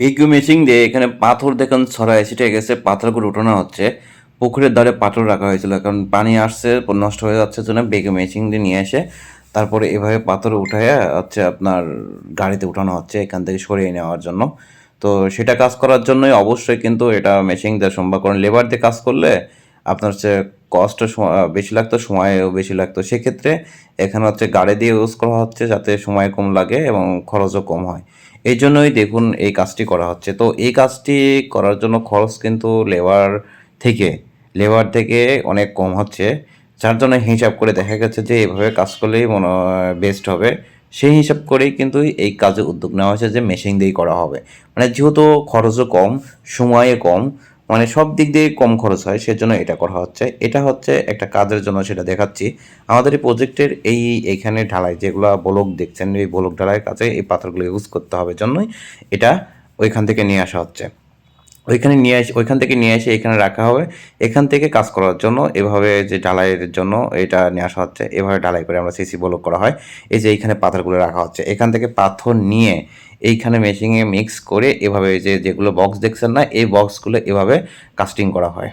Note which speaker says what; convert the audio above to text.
Speaker 1: বিজ্ঞ মেশিন দিয়ে এখানে পাথর দেখুন ছড়ায় ছিটে গেছে পাথরগুলো উঠানো হচ্ছে। পুকুরের ধারে পাথর রাখা হয়েছিল, কারণ পানি আসছে, নষ্ট হয়ে যাচ্ছে জন্য বেগে মেশিন দিয়ে নিয়ে এসে তারপরে এভাবে পাথর উঠায় হচ্ছে আপনার গাড়িতে উঠানো হচ্ছে এখান থেকে সরিয়ে নেওয়ার জন্য। তো সেটা কাজ করার জন্যই অবশ্যই কিন্তু এটা মেশিন দিয়ে সম্ভব কারণ লেবার দিয়ে কাজ করলে আপনার হচ্ছে কষ্ট বেশি লাগতো, সময়ও বেশি লাগতো। সেক্ষেত্রে এখানে হচ্ছে গাড়ি দিয়ে ইউজ করা হচ্ছে যাতে সময় কম লাগে এবং খরচও কম হয়। এই জন্যই দেখুন এই কাজটি করা হচ্ছে। তো এই কাজটি করার জন্য খরচ কিন্তু লেবার থেকে লেবার থেকে অনেক কম হচ্ছে। যার জন্য হিসাব করে দেখা গেছে যে এভাবে কাজ করলেই মনে বেস্ট হবে। সেই হিসাব করেই কিন্তু এই কাজে উদ্যোগ নেওয়া হয়েছে যে মেশিন দিয়েই করা হবে। মানে যেহেতু খরচও কম সময়ে কম মানে সব দিক দিয়ে কম খরচ হয়, সেজন্য এটা করা হচ্ছে। এটা হচ্ছে একটা কাজের জন্য সেটা দেখাচ্ছি। আমাদের এই প্রজেক্টের এই এখানে ঢালাই যেগুলো ব্লক দেখছেন, এই ব্লক ঢালাইয়ের কাছে এই পাথরগুলো ইউজ করতে হবে জন্যই এটা ওইখান থেকে নিয়ে আসা হচ্ছে। ওইখানে নিয়ে এসে ওইখান থেকে নিয়ে এসে এখানে রাখা হবে। এখান থেকে কাজ করার জন্য এভাবে যে ঢালাইয়ের জন্য এটা নিয়ে আসা হচ্ছে, এভাবে ঢালাই করে আমরা সিসি ব্লক করা হয়। এই যে এইখানে পাথরগুলো রাখা হচ্ছে, এখান থেকে পাথর নিয়ে এইখানে মেশিংয়ে মিক্স করে এভাবে যে যেগুলো বক্স দেখছেন না, এই বক্সগুলো এভাবে কাস্টিং করা হয়।